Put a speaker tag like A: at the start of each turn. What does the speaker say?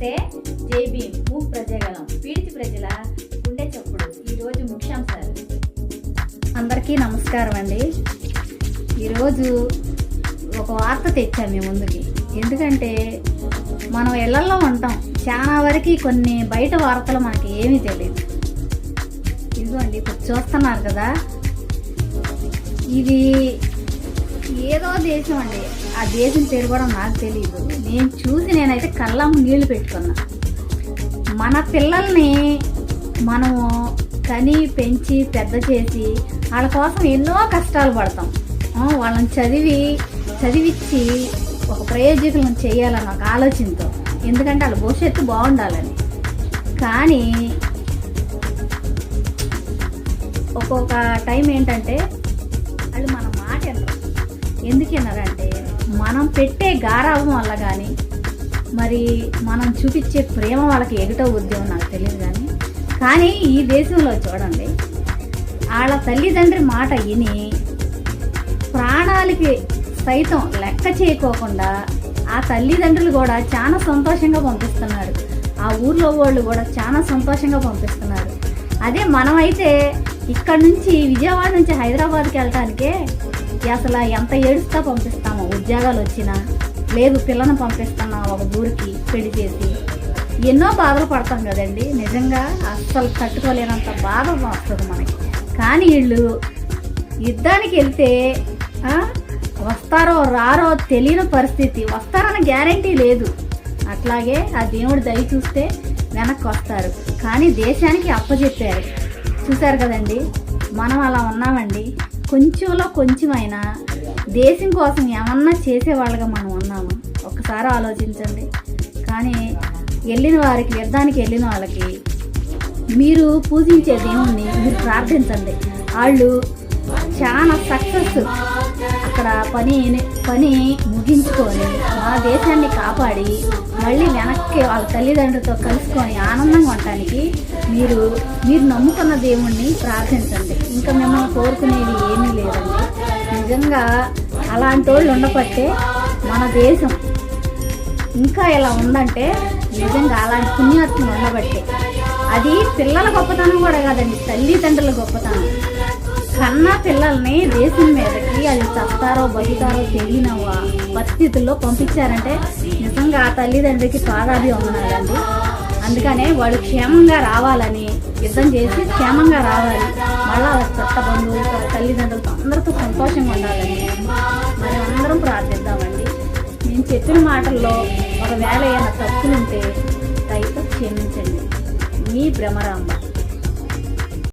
A: జై భీమ్ మూక్ ప్రజగలం పీడితి ప్రజల గుండె చప్పుడు. ఈరోజు ముఖ్యాంశాలు. అందరికీ నమస్కారం అండి. ఈరోజు ఒక వార్త తెచ్చాం మీ ముందుకి. ఎందుకంటే మనం ఇళ్ళలో ఉంటాం. చాలా వరకు కొన్ని బయట వార్తలు మనకి ఏమీ తెలియదు ఇదిగోండి ఇప్పుడు చూస్తున్నారు కదా. ఇది ఏదో దేశం అండి. ఆ దేశం పేరు కూడా నాకు తెలియదు నేను చూసి నేనైతే కళ్ళం నీళ్ళు పెట్టుకున్నా. మన పిల్లల్ని మనము కని పెంచి పెద్ద చేసి వాళ్ళ కోసం ఎన్నో కష్టాలు పడతాం. వాళ్ళని చదివి చదివిచ్చి ఒక ప్రయోజకులను చేయాలని ఒక ఆలోచనతో. ఎందుకంటే వాళ్ళ భవిష్యత్తు బాగుండాలని. కానీ ఒక్కొక్క టైం ఏంటంటే ఎందుకన్నారంటే మనం పెట్టే గారాభం వల్ల కానీ మరి మనం చూపించే ప్రేమ వాళ్ళకి ఎగటో ఉద్యమం నాకు తెలియదు కానీ కానీ ఈ దేశంలో చూడండి వాళ్ళ తల్లిదండ్రి మాట విని ప్రాణాలకి సైతం లెక్క చేయకోకుండా ఆ తల్లిదండ్రులు కూడా చాలా సంతోషంగా పంపిస్తున్నారు. ఆ ఊర్లో వాళ్ళు కూడా చాలా సంతోషంగా పంపిస్తున్నారు. అదే మనమైతే ఇక్కడ నుంచి విజయవాడ నుంచి హైదరాబాద్కి వెళ్ళటానికే అసలు ఎంత ఏడుస్తా పంపిస్తాము ఉద్యోగాలు వచ్చినా లేదు పిల్లను పంపిస్తున్నా ఒక ఊరికి పెళ్ళి చేసి. ఎన్నో బాధలు పడతాం కదండి. నిజంగా అస్సలు తట్టుకోలేనంత బాధ వస్తుంది మనకి. కానీ వీళ్ళు యుద్ధానికి వెళ్తే వస్తారో రారో తెలియని పరిస్థితి. వస్తారన్న గ్యారంటీ లేదు. అట్లాగే ఆ దేవుడు దయ చూస్తే వెనక్కి వస్తారు. కానీ దేశానికి అప్పచెప్పారు చూశారు కదండి. మనం అలా ఉన్నామండి. కొంచెంలో కొంచెమైనా దేశం కోసం ఏమన్నా చేసేవాళ్ళగా మనం ఉన్నాము? ఒక్కసారి ఆలోచించండి. కానీ వెళ్ళిన వారికి యుద్ధానికి వెళ్ళిన వాళ్ళకి మీరు పూజించే దేవుణ్ణి మీరు ప్రార్థించండి. వాళ్ళు చాలా సక్సెస్ అక్కడ పని పని ముగించుకొని మా దేశాన్ని కాపాడి మళ్ళీ వెనక్కి వాళ్ళ తల్లిదండ్రులతో కలుసుకొని ఆనందంగా ఉండటానికి మీరు మీరు నమ్ముకున్న దేవుణ్ణి ప్రార్థించండి. ఇంకా మిమ్మల్ని కోరుకునేది నిజంగా అలాంటి వాళ్ళు ఉండబట్టే మన దేశం ఇంకా ఇలా ఉందంటే నిజంగా అలాంటి పుణ్యాత్మలు ఉండబట్టే. అది పిల్లల గొప్పతనం కూడా కాదండి తల్లిదండ్రుల గొప్పతనం. కన్నా పిల్లల్ని దేశం మీదకి అది చస్తారో బతుకుతారో తెలియని పరిస్థితుల్లో పంపించారంటే నిజంగా ఆ తల్లిదండ్రికి పాదాభి ఉన్నారండి అందుకనే వాళ్ళు క్షేమంగా రావాలని యుద్ధం చేసి క్షేమంగా రావాలి. మళ్ళా వాళ్ళ చెత్త బంధువులతో తల్లిదండ్రులతో సంతోషంగా ఉండాలని మరి అందరం ప్రార్థిద్దామండి. నేను చెప్పిన మాటల్లో ఒకవేళ ఏమైనా తప్పులుంటే దయతో క్షమించండి. మీ భ్రమరాంబ.